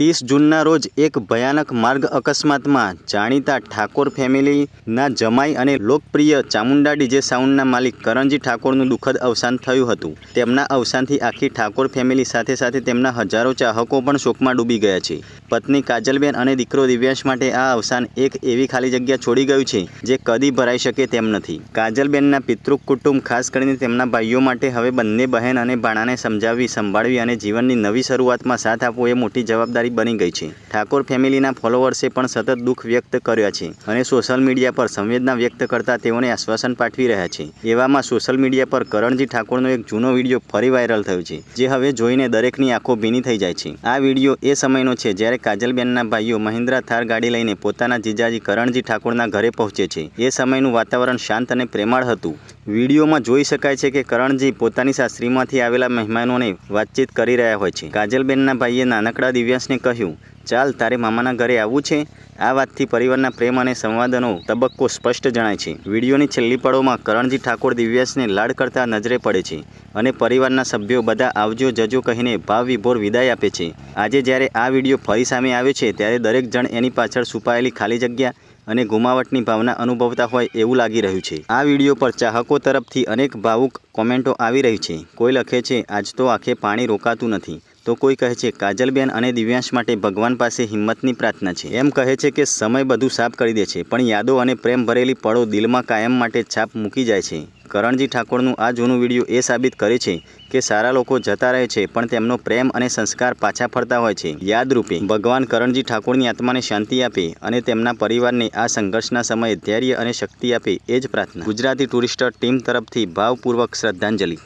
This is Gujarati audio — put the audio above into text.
ત્રીસ જૂનના રોજ એક ભયાનક માર્ગ અકસ્માતમાં જાણીતા ઠાકોર ફેમિલીના જમાઈ અને લોકપ્રિય ચામુંડા ડીજે સાઉન્ડના માલિક કરણજી ઠાકોરનું દુઃખદ અવસાન થયું હતું, તેમના અવસાનથી આખી ઠાકોર ફેમિલી સાથે સાથે તેમના હજારો ચાહકો પણ શોકમાં ડૂબી ગયા છે. પત્ની કાજલબેન અને દીકરો દિવ્યાંશ માટે આ અવસાન એક એવી ખાલી જગ્યા છોડી ગયું છે જે કદી ભરાઈ શકે તેમ નથી. કાજલબેનના પિતૃક કુટુંબ ખાસ કરીને તેમના ભાઈઓ માટે હવે બંને બહેન અને ભાણાને સમજાવી, સંભાળવી અને જીવનની નવી શરૂઆતમાં સાથ આપવો એ મોટી જવાબદારી બની ગઈ છે. ઠાકોર ફેમિલીના ફોલોવર્સે પણ સતત દુઃખ વ્યક્ત કર્યા છે અને સોશિયલ મીડિયા પર સંવેદના વ્યક્ત કરતા તેઓને આશ્વાસન પાઠવી રહ્યા છે. એવામાં સોશિયલ મીડિયા પર કરણજી ઠાકોરનો એક જૂનો વીડિયો ફરી વાયરલ થયો છે, જે હવે જોઈને દરેકની આંખો ભીની થઈ જાય છે. આ વીડિયો એ સમયનો છે જ્યારે કાજલબેનના ભાઈઓ મહિન્દ્રા થાર ગાડી લઈને પોતાના જીજાજી કરણજી ઠાકોરના ઘરે પહોંચે છે. એ સમયનું વાતાવરણ શાંત અને પ્રેમાળ હતું. વિડીયોમાં જોઈ શકાય છે કે કરણજી પોતાની સાસરીમાંથી આવેલા મહેમાનોને વાતચીત કરી રહ્યા હોય છે. કાજલબેનના ભાઈએ નાનકડા દિવ્યાંશને કહ્યું, ચાલ, તારે મામાના ઘરે આવવું છે. આ વાતથી પરિવારના પ્રેમ અને સંવાદનો તબક્કો સ્પષ્ટ જણાય છે. વિડીયોની છેલ્લી પળોમાં કરણજી ઠાકોર દિવ્યાસને લાડ કરતા નજરે પડે છે અને પરિવારના સભ્યો બધા આવજો જજો કહીને ભાવ વિભોર વિદાય આપે છે. આજે જ્યારે આ વીડિયો ફરી સામે આવ્યો છે, ત્યારે દરેક જણ એની પાછળ છુપાયેલી ખાલી જગ્યા અને ગુમાવટની ભાવના અનુભવતા હોય એવું લાગી રહ્યું છે. આ વીડિયો પર ચાહકો તરફથી અનેક ભાવુક કોમેન્ટો આવી રહી છે. કોઈ લખે છે, આજ તો આંખે પાણી રોકાતું નથી. તો કોઈ કહે છે, કાજલબેન અને દિવ્યાંશ માટે ભગવાન પાસે હિંમતની પ્રાર્થના છે. એમ કહે છે કે, સમય બધું સાફ કરી દે છે, પણ યાદો અને પ્રેમ ભરેલી પળો દિલમાં કાયમ માટે છાપ મૂકી જાય છે. કરણજી ઠાકોરનું આ જૂનું વીડિયો એ સાબિત કરે છે કે, સારા લોકો જતા રહે છે, પણ તેમનો પ્રેમ અને સંસ્કાર પાછા ફરતા હોય છે. યાદરૂપે, ભગવાન કરણજી ઠાકોરની આત્માને શાંતિ આપે અને તેમના પરિવારને આ સંઘર્ષના સમયે ધૈર્ય અને શક્તિ આપે એ જ પ્રાર્થના. ગુજરાતી ટુરિસ્ટર ટીમ તરફથી ભાવપૂર્વક શ્રદ્ધાંજલિ.